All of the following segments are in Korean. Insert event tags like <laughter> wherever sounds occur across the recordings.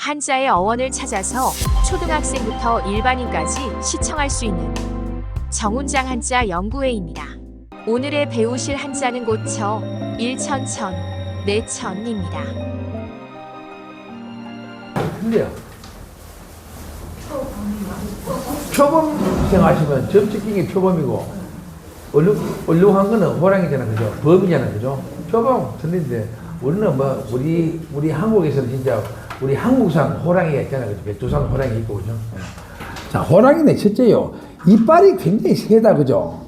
한자의 어원을 찾아서 초등학생부터 일반인까지 시청할 수 있는 정운장 한자 연구회입니다. 오늘의 배우실 한자는 고쳐 일천천, 내천입니다. 틀려. 표범 생각하시면 점찍기이 표범이고 얼룩, 얼룩한 거는 호랑이잖아 그죠? 범이잖아 그죠? 표범 틀린데 우리는 뭐 우리 우리 한국에서는 진짜 우리 한국산 호랑이가 있잖아 그죠? 백두산 호랑이 있고 그죠? 자 호랑이는 첫째요 이빨이 굉장히 세다 그죠?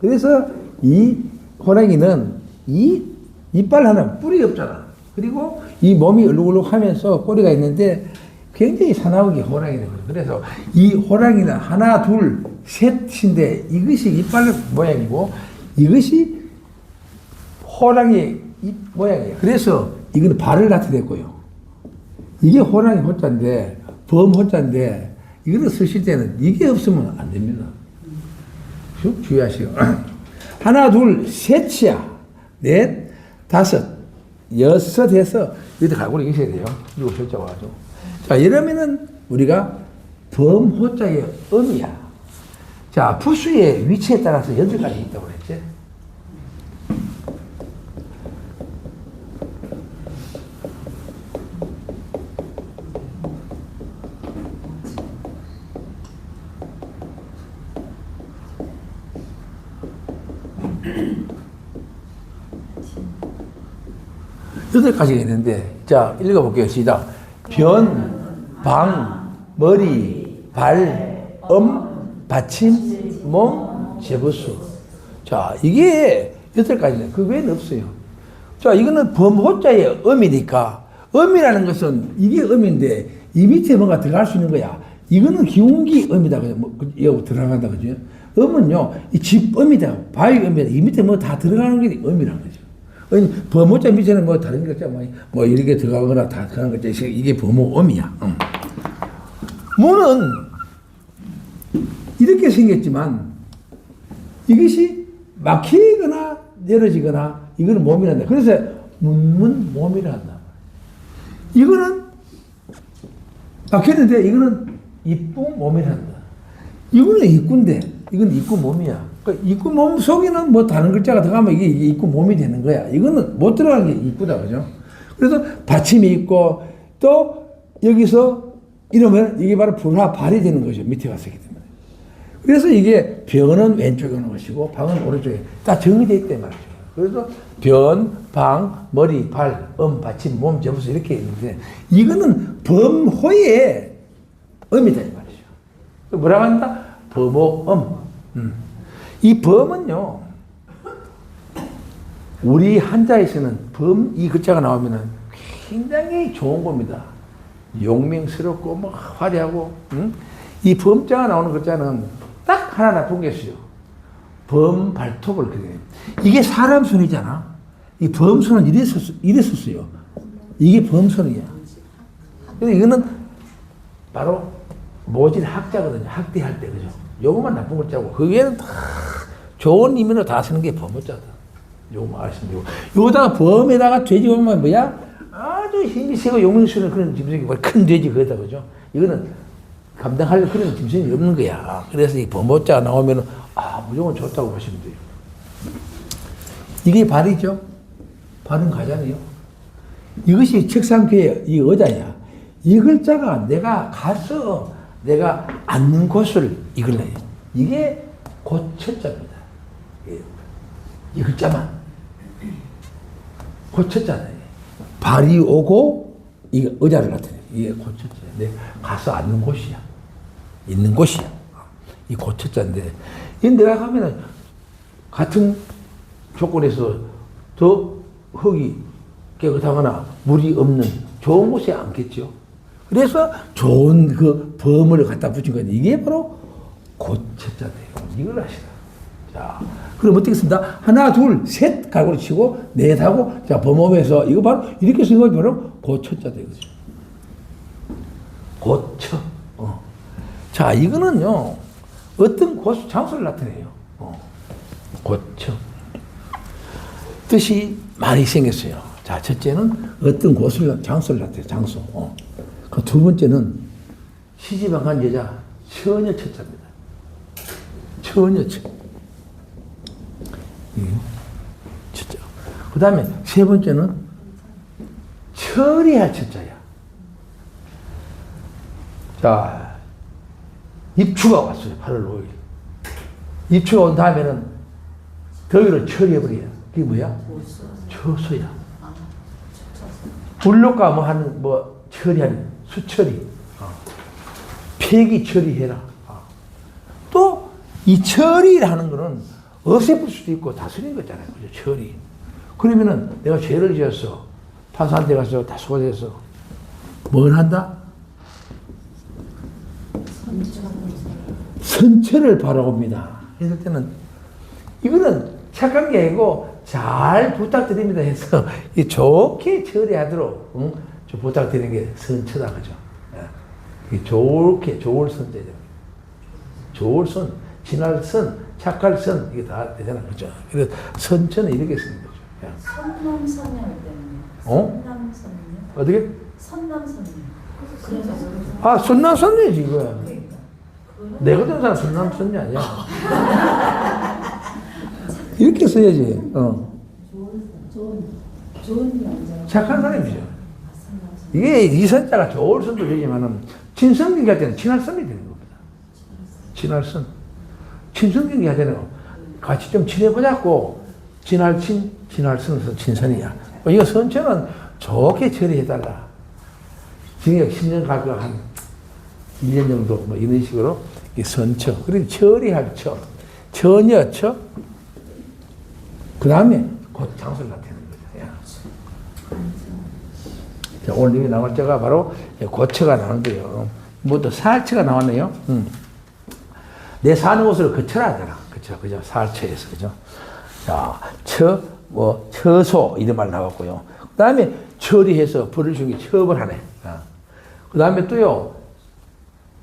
그래서 이 호랑이는 이 이빨 하나 뿔이 없잖아. 그리고 이 몸이 얼룩얼룩 하면서 꼬리가 있는데 굉장히 사나우게 호랑이는 거죠. 그래서 이 호랑이는 하나, 둘, 셋인데 이것이 이빨 모양이고 이것이 호랑이의 이 모양이에요. 그래서 이거는 발을 나타냈고요. 이게 호랑이 호자인데 범 호자인데 이거를 쓰실 때는 이게 없으면 안 됩니다. 쭉 주의하시오. <clears throat> 하나, 둘, 셋이야. 넷, 다섯, 여섯 해서 여기다 갈고리 계셔야 돼요. 일곱 글자 와가지고. 자, 이러면은 우리가 범 호자의 음이야. 자, 부수의 위치에 따라서 여덟 가지 있다고 그랬지? 여덟 가지가 있는데, 자, 읽어볼게요. 시작. 변, 방, 머리, 발, 음, 받침, 몸, 제부수. 자, 이게 여덟 가지네. 그 외에는 없어요. 자, 이거는 범호자의 음이니까, 음이라는 것은 이게 음인데, 이 밑에 뭔가 들어갈 수 있는 거야. 이거는 기운기 음이다. 뭐, 그, 들어간다. 그죠? 음은요, 이 집음이다. 바위 음이다. 이 밑에 뭐 다 들어가는 게 음이라는 거죠. 범호자 밑에는 뭐 다른 게 없잖아. 뭐, 뭐 이렇게 들어가거나 다 들어가는 거지. 이게 범호음이야. 응. 무는 이렇게 생겼지만 이것이 막히거나 열어지거나 이거는 몸이란다. 그래서 문문 몸이란다. 이거는 막혔는데 이거는 이쁜 몸이란다. 이거는 입구인데 이건 입구 몸이야. 그 입구 몸 속에는 뭐 다른 글자가 들어가면 이게 입구 몸이 되는 거야. 이거는 못 들어간 게 입구다 그죠? 그래서 받침이 있고 또 여기서 이러면 이게 바로 불화 발이 되는 거죠. 밑에 갔기 때문에. 그래서 이게 변은 왼쪽에 오는 것이고 방은 오른쪽에 다 정의되어 있단 말이죠. 그래서 변, 방, 머리, 발, 음, 받침, 몸, 점수 이렇게 있는데 이거는 범호의 음이다 이 말이죠. 뭐라고 한다? 범호 음. 음. 이 범은요, 우리 한자에서는 범 이 글자가 나오면은 굉장히 좋은 겁니다. 용맹스럽고 뭐 화려하고, 응? 이 범자가 나오는 글자는 딱 하나 나쁜 게 있어요. 범 발톱을 그래. 이게 사람 손이잖아. 이 범손은 이랬었, 이랬었어요. 이게 범손이야. 근데 이거는 바로 모질 학자거든요. 학대할 때, 그죠? 요거만 나쁜 글자고, 그 외에는 다 좋은 의미로 다 쓰는 게 범어자다. 요거 아시면 되고. 요거다가 범에다가 돼지 오면 뭐야? 아주 힘이 세고 용맹스러운 그런 짐승이 뭐큰 돼지 그거다, 그죠? 이거는 감당할 그런 짐승이 없는 거야. 그래서 이 범어자가 나오면은, 아, 무조건 좋다고 보시면 돼요. 이게 발이죠? 발은 가잖아요. 이것이 책상교의 이 의자야. 이 글자가 내가 가서 내가 앉는 곳을 해요. 이게 고철자입니다. 예. 이 글자만. 고철자네. 발이 오고 이 의자를 나타내. 이게 고철자야. 내 가서 앉는 곳이야. 있는 곳이야. 이 고철자인데 이 내가 가면은 같은 조건에서 더 흙이 깨끗하거나 물이 없는 좋은 곳에 앉겠죠. 그래서 좋은 그 범을 갖다 붙인 거예요. 이게 바로 고쳤잖아요. 이걸 아시라. 자, 그럼 어떻게 씁니다? 하나, 둘, 셋 갈고리 치고 넷하고 자 범업에서 이거 바로 이렇게 쓴 거죠. 바로 고쳤자 되거죠. 고쳐. 어. 자, 이거는요. 어떤 곳 장소를 나타내요. 어. 고쳐. 뜻이 많이 생겼어요. 자, 첫째는 어떤 곳을, 장소를 나타내요. 장소. 어. 그 두 번째는 시집 안 간 여자 처녀 처자입니다. 처녀 처. 예. 처자. 그 다음에 세 번째는 처리할 처자야. 자, 입추가 왔어요. 8월 5일. 입추가 온 다음에는 더위를 처리해버려요. 그게 뭐야? 처소야. 불로가 뭐 하는, 뭐, 처리하는, 수처리. 어. 폐기 처리해라. 어. 또, 이 처리라는 거는 없애볼 수도 있고 다스리는 거잖아요. 그죠? 처리. 그러면은 내가 죄를 지었어. 판사한테 가서 다 소개해서 뭘 한다? 선처를 바라옵니다. 했을 때는 이거는 착한 게 아니고 잘 부탁드립니다 해서 <laughs> 이 좋게 처리하도록 응? 좀 부탁드리는 게 선처다 그죠? 예. 이 좋게 좋을 선제죠. 좋을 선, 진할 선, 착할 선 이게 다 되잖아 그죠? 그래서 선처는 이렇게 쓰는 거죠. 예. 선남선녀 때문에. 어? 선남선녀. 어떻게? 선남선녀. 아 선남 선녀지 이거야. 그러니까. 내가 된 사람 선남 선녀 아니야. <laughs> 이렇게 써야지. 어. 좋은 좋은 좋은 남자. 착한 사람이죠. 이게 이 선자가 좋을 선도 되지만은 친성경기 할 때는 친할 선이 되는 겁니다. 친할 선. 친성경기 할 때는 같이 좀 친해보자고 친할 친, 친할 선에서 친선이야. 이거 선처는 좋게 처리해달라. 징역 10년 갈거 한 1년 정도 뭐 이런 식으로 이 선처. 그리고 처리할 처. 처녀 처. 그 다음에 곧 장소를 나타내는 거죠. 야. 자, 오늘 여기 나올 자가 바로 고처가 나오는데요. 뭐또 살처가 나왔네요. 음. 내 사는 곳을 거처라 하잖아. 그죠? 그죠? 살처에서. 그죠? 자, 처, 뭐, 처소, 이런 말 나왔고요. 그 다음에 처리해서 벌을 중에 처벌 하네. 그 다음에 또요,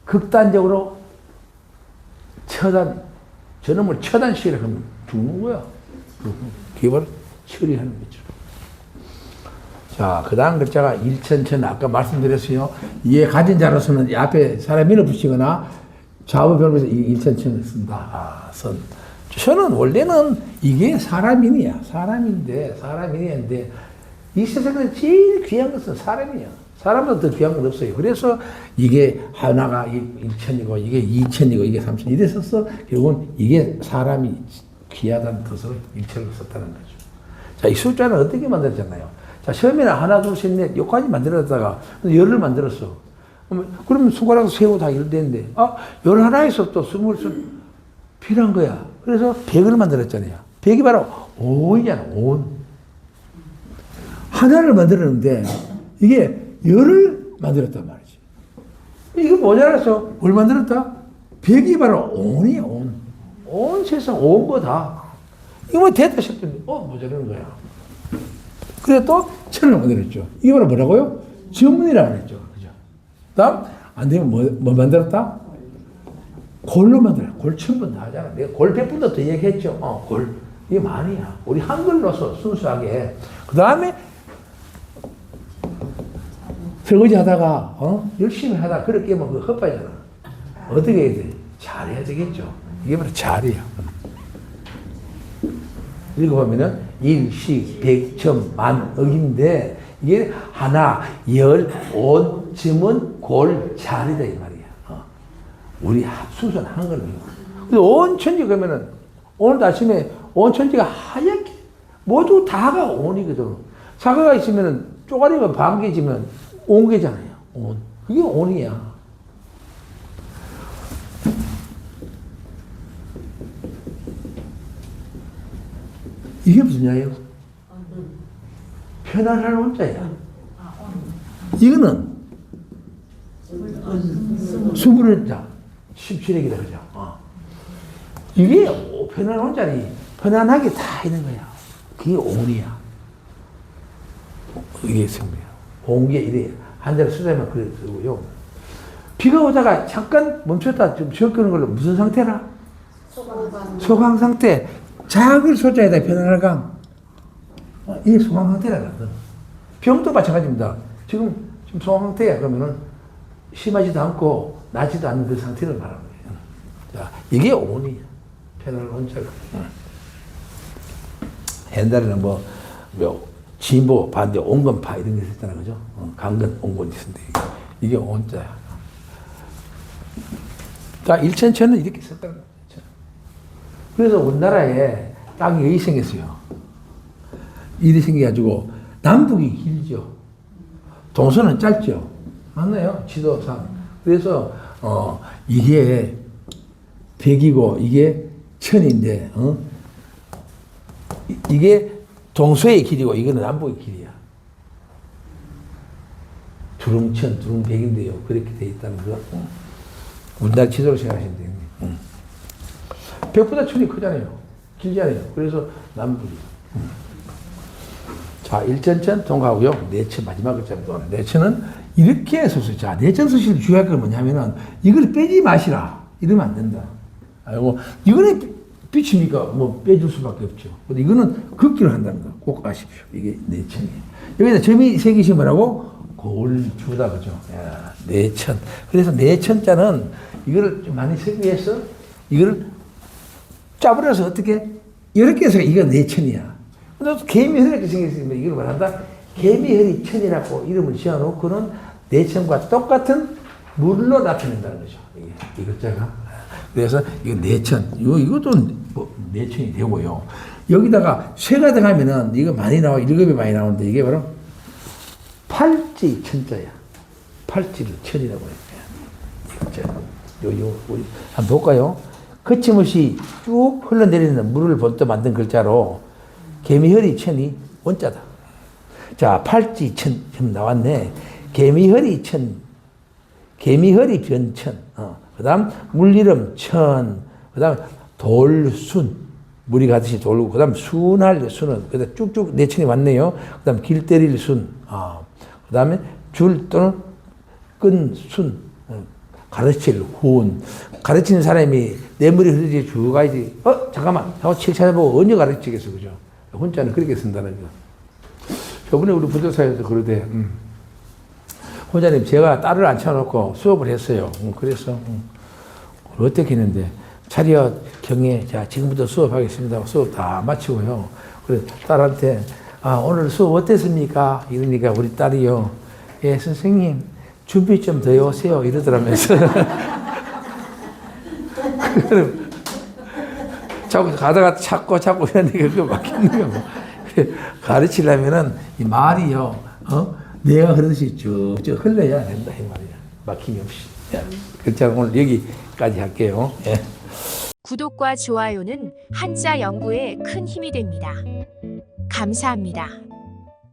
극단적으로 처단, 저놈을 처단시키려 하면 죽는 거야. 기벌 처리하는 거죠. 자, 그 다음 글자가 일천천, 아까 말씀드렸어요. 이에 가진 자로서는 이 앞에 사람 밀어붙이거나 좌우 변에서 이 일천천을 쓴다. 아, 선. 저는 원래는 이게 사람인이야. 사람인데, 사람인인데, 이 세상에서 제일 귀한 것은 사람이야. 사람보다 더 귀한 건 없어요. 그래서 이게 하나가 일천이고, 이게 이천이고, 이게 삼천. 이랬었어. 결국은 이게 사람이 귀하다는 뜻으로 일천을 썼다는 거죠. 자, 이 숫자는 어떻게 만들었잖아요. 자, 처음에는 하나, 둘, 셋, 넷, 여기까지 만들었다가 열을 만들었어. 그러면- 손가락 세고 다열 되는데, 아, 열 하나에서 또 스물 수 필요한 거야. 그래서 백을 만들었잖아요. 백이 바로 온이잖아, 온. 하나를 만들었는데, 이게 열을 만들었단 말이지. 이거 모자라서 뭘 만들었다? 백이 바로 온이야, 온. 온 세상 온 거다. 이거 뭐 됐다 싶은데, 어, 모자라는 거야. 그래 또 천을 만들었죠. 바로 뭐라고요? 전문이라고 그랬죠. 그죠? 다음, 안 되면 뭐, 뭐 만들었다? 골로 만들어. 골다 하잖아. 내가 골 백번도 더 얘기했죠. 어, 골. 이게 말이야. 우리 한글로서 순수하게. 그 다음에 설거지 하다가, 어? 열심히 하다가 그렇게 하면 그 헛바이잖아. 어떻게 해야 돼? 잘해야 되겠죠. 이게 바로 잘이야. 읽어보면은 일시 백천 만 억인데 이게 하나 열온 쯤은 골 잘이다 이 말이야. 어. 우리 순수한 한글로. 근데 온 천지 그러면은 오늘 아침에 온 천지가 하얗게 모두 다가 온이거든. 사과가 있으면은 쪼가리가 반 개지면 온 개잖아요. 온. 그게 온이야. 이게 무슨 야예요? 편안한 혼자야. 이거는 스물은 자, 17액이다, 그죠? 어. 이게 오- 편안한 혼자니 편안하게 다 있는 거야. 그게 온이야. 이게 생명이야. 온게 이래. 한 자리 쓰자면 그래 쓰고요. 비가 오다가 잠깐 멈췄다 좀 쉬었거는 걸로 무슨 상태라? 소강 상태. 작을 소자에다 편안할 강. 어, 이게 소강 상태라거든. 병도 마찬가지입니다. 지금, 지금 소강 상태야. 그러면은 심하지도 않고 나지도 않는 그 상태를 말하는 거예요. 자, 이게 온이야. 패널 온자가. 옛날에는 뭐, 뭐 진보, 반대, 온건파 이런 게 있었잖아, 그죠? 어, 강건, 온건이 있었는데, 이게, 온자야. 자, 일천천은 이렇게 썼다는 거죠. 그래서 우리나라에 땅이 여기 생겼어요. 일이 생겨가지고, 남북이 길죠. 동서는 짧죠. 맞나요? 지도상. 그래서, 어, 이게 백이고, 이게 천인데, 어? 이- 이게 동서의 길이고 이거는 남북의 길이야. 두릉천, 두릉백인데요. 그렇게 돼 있다는 거. 응. 우리나라 지도로 생각하시면 돼요. 응. 백보다 천이 크잖아요. 길잖아요. 그래서 남북이. 응. 자, 일전천 통과하고요. 내천 마지막 글자는 또 내천은 이렇게 썼어요. 자, 내천 쓰실 중요한 건 뭐냐면은 이걸 빼지 마시라. 이러면 안 된다. 아이고, 이거는 빛이니까 뭐 빼줄 수밖에 없죠. 근데 이거는 긋기를 한다는 거 꼭 아십시오. 이게 내천이에요. 여기다 점이 새기시 뭐라고? 골주다 그죠? 야, 내천. 그래서 내천자는 이거를 좀 많이 쓰기 위해서 이거를 짜버려서 어떻게 이렇게 해서 이거 내천이야. 근데 또 개미허리 이렇게 생겼으면 이걸 말한다. 개미허리 천이라고 이름을 지어놓고는 내 천과 똑같은 물로 나타낸다는 거죠. 이게 이 글자가. 그래서 이거 내천. 이거 이것도 뭐 내천이 되고요. 여기다가 쇠가 들어가면은 이거 많이 나와 일급이 많이 나오는데 이게 바로 팔지 천자야. 팔지를 천이라고 해요. 이 글자. 요, 요, 우리 한번 볼까요? 거침없이 쭉 흘러내리는 물을 볼때 만든 글자로 개미허리 천이 원자다. 자, 팔지 천, 지금 나왔네. 개미허리 천, 개미허리 변천, 어. 그 다음 물리름 천, 그 다음 돌순, 물이 가듯이 돌고, 그 다음 순할 순은, 그 다음 쭉쭉 네 천이 왔네요. 그 다음 길 때릴 순, 아. 그 다음에 줄 또는 끈 순, 어. 가르칠 훈. 가르치는 사람이 내 머리 흐르지 쭉 가야지. 어, 잠깐만. 하고 책 찾아보고 언제 가르치겠어, 그죠? 혼자는 그렇게 쓴다는 거. 저번에 우리 부도사에서 그러대. 음. 혼자님, 제가 딸을 앉혀놓고 수업을 했어요. 음, 그래서, 음. 어떻게 했는데, 차렷, 경례, 자, 지금부터 수업하겠습니다. 수업 다 마치고요. 그래, 딸한테, 아, 오늘 수업 어땠습니까? 이러니까 우리 딸이요. 예, 선생님, 준비 좀 더 해오세요. 이러더라면서. <laughs> 자꾸 가다가 찾고 찾고 이러니까 막히는 거고. 그래, 가르치려면은 이 말이요, 어? 내가 그러듯이 쭉쭉 흘러야 된다, 이 말이야. 막힘이 없이. 야, 그자 오늘 여기까지 할게요. 예. 구독과 좋아요는 한자 연구에 큰 힘이 됩니다. 감사합니다.